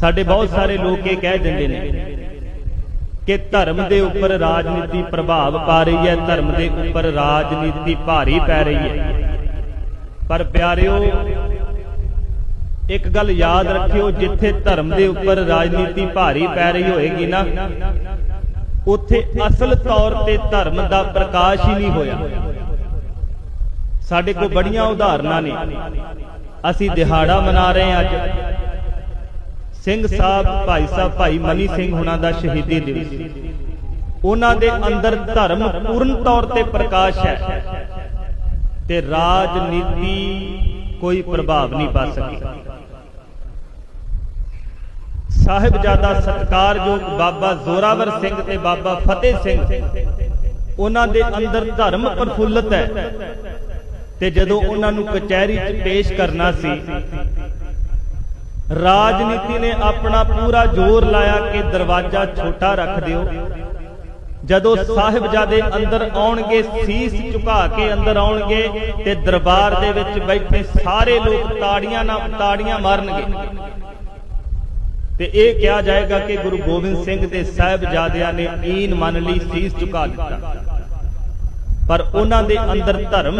ਸਾਡੇ ਬਹੁਤ ਸਾਰੇ ਲੋਕ ਇਹ ਕਹਿ ਦਿੰਦੇ ਨੇ ਕਿ ਧਰਮ ਦੇ ਉੱਪਰ ਰਾਜਨੀਤੀ ਪ੍ਰਭਾਵ ਪਾ ਰਹੀ ਹੈ, ਧਰਮ ਦੇ ਉੱਪਰ ਰਾਜਨੀਤੀ ਭਾਰੀ ਪੈ ਰਹੀ ਹੈ। ਪਰ ਪਿਆਰਿਓ, ਇੱਕ ਗੱਲ ਯਾਦ ਰੱਖਿਓ, ਜਿੱਥੇ ਧਰਮ ਦੇ ਉੱਪਰ ਰਾਜਨੀਤੀ ਭਾਰੀ ਪੈ ਰਹੀ ਹੋਏਗੀ ਨਾ, ਉੱਥੇ ਅਸਲ ਤੌਰ ਤੇ ਧਰਮ ਦਾ ਪ੍ਰਕਾਸ਼ ਹੀ ਨਹੀਂ ਹੋਇਆ। ਸਾਡੇ ਕੋਲ ਬੜੀਆਂ ਉਦਾਹਰਨਾਂ ਨੇ। ਅਸੀਂ ਦਿਹਾੜਾ ਮਨਾ ਰਹੇ ਹਾਂ ਅੱਜ। ਸਿੰਘ ਸਾਹਿਬ, ਭਾਈ ਸਾਹਿਬ, ਭਾਈ ਮਨੀ ਸਿੰਘ ਹੁਣਾਂ ਦਾ ਸ਼ਹੀਦੀ ਦਿਵਸ। ਉਹਨਾਂ ਦੇ ਅੰਦਰ ਧਰਮ ਪੂਰਨ ਤੌਰ ਤੇ ਪ੍ਰਕਾਸ਼ ਹੈ ਤੇ ਰਾਜਨੀਤੀ ਕੋਈ ਪ੍ਰਭਾਵ ਨਹੀਂ ਪਾ ਸਕੀ। ਸਾਹਿਬਜ਼ਾਦਾ ਸਤਕਾਰਯੋਗ ਬਾਬਾ ਜ਼ੋਰਾਵਰ ਸਿੰਘ ਤੇ ਬਾਬਾ ਫਤਿਹ ਸਿੰਘ ਉਹਨਾਂ ਦੇ ਅੰਦਰ ਧਰਮ ਪ੍ਰਫੁੱਲਤ ਹੈ ਤੇ ਜਦੋਂ ਉਹਨਾਂ ਨੂੰ ਕਚਹਿਰੀ 'ਚ ਪੇਸ਼ ਕਰਨਾ ਸੀ ਰਾਜਨੀਤੀ ਨੇ ਆਪਣਾ ਪੂਰਾ ਜ਼ੋਰ ਲਾਇਆ ਕਿ ਦਰਵਾਜ਼ਾ ਛੋਟਾ ਰੱਖ ਦਿਓ। ਜਦੋਂ ਸਾਹਿਬਜ਼ਾਦੇ ਅੰਦਰ ਆਉਣਗੇ, ਸੀਸ ਝੁਕਾ ਕੇ ਅੰਦਰ ਆਉਣਗੇ ਤੇ ਦਰਬਾਰ ਦੇ ਵਿੱਚ ਬੈਠੇ ਸਾਰੇ ਲੋਕ ਤਾੜੀਆਂ ਨਾਲ ਤਾੜੀਆਂ ਮਾਰਨਗੇ। ਤੇ ਇਹ ਕਿਹਾ ਜਾਏਗਾ ਕਿ ਗੁਰੂ ਗੋਬਿੰਦ ਸਿੰਘ ਦੇ ਸਾਹਿਬਜ਼ਾਦਿਆਂ ਨੇ ਈਨ ਮੰਨ ਲਈ ਸੀਸ ਝੁਕਾ ਦਿੱਤਾ। ਪਰ ਉਹਨਾਂ ਦੇ ਅੰਦਰ ਧਰਮ